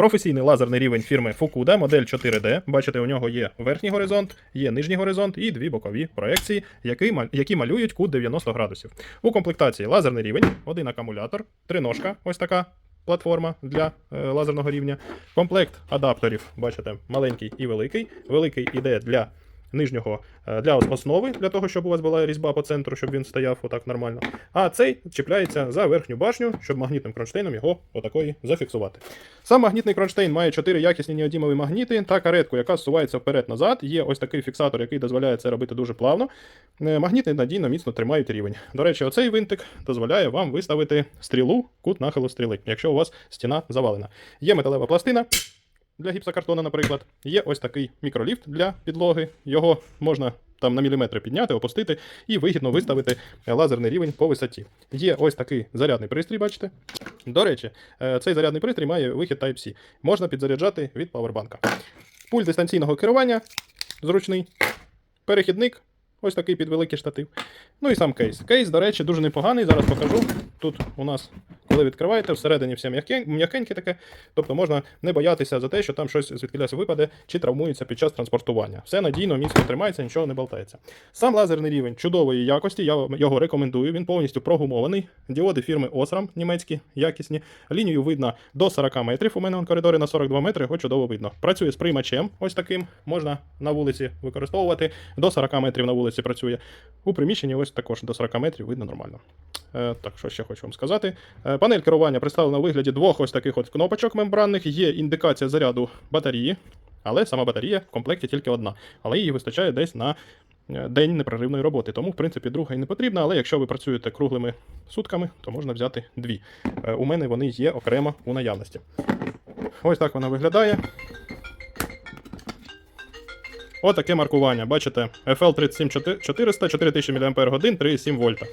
Професійний лазерний рівень фірми Fukuda, модель 4D. Бачите, у нього є верхній горизонт, є нижній горизонт і дві бокові проекції, які, які малюють кут 90 градусів. У комплектації лазерний рівень, один акумулятор, триножка, ось така. Платформа для е, лазерного рівня. Комплект адаптерів, бачите, маленький і великий. Великий іде для нижнього е, для основи, для того, щоб у вас була різьба по центру, щоб він стояв отак нормально. А цей чіпляється за верхню башню, щоб магнітним кронштейном його отакої зафіксувати. Сам магнітний кронштейн має 4 якісні неодімові магніти та каретку, яка зсувається вперед-назад. Є ось такий фіксатор, який дозволяє це робити дуже плавно. Е, Магніти надійно міцно тримають рівень. До речі, оцей винтик дозволяє вам виставити стрілу, кут нахилу стріли, якщо у вас стіна завалена. Є металева пластина, для гіпсокартона, наприклад. Є ось такий мікроліфт для підлоги. Його можна там на міліметри підняти, опустити і вигідно виставити лазерний рівень по висоті. Є ось такий зарядний пристрій, бачите. До речі, е, цей зарядний пристрій має вихід Type-C. Можна підзаряджати від павербанка. Пульт дистанційного керування зручний. Перехідник. Ось такий під великий штатив. Ну і сам кейс. Кейс, до речі, дуже непоганий. Зараз покажу. Тут у нас, коли відкриваєте, всередині все м'якеньке таке. Тобто можна не боятися за те, що там щось звідкилясь випаде чи травмується під час транспортування. Все надійно, міцно тримається, нічого не болтається. Сам лазерний рівень чудової якості, я його рекомендую. Він повністю прогумований. Діоди фірми Osram, німецькі, якісні. Лінію видно до 40 метрів. У мене он коридори на 42 метри, його чудово видно. Працює з приймачем, ось таким. Можна на вулиці використовувати. До 40 метрів на вулиці працює. У приміщенні ось також до 40 метрів видно нормально. Е, так, що ще хочу вам сказати. Е, панель керування представлена у вигляді двох ось таких от кнопочок мембранних. Є індикація заряду батареї, але сама батарея в комплекті тільки одна. Але її вистачає десь на е, день непреривної роботи. Тому, в принципі, друга і не потрібна, але якщо ви працюєте круглими сутками, то можна взяти дві. У мене вони є окремо у наявності. Ось так вона виглядає. Отаке маркування. Бачите, FL 37400, 4000 мАч, 3,7 вольта.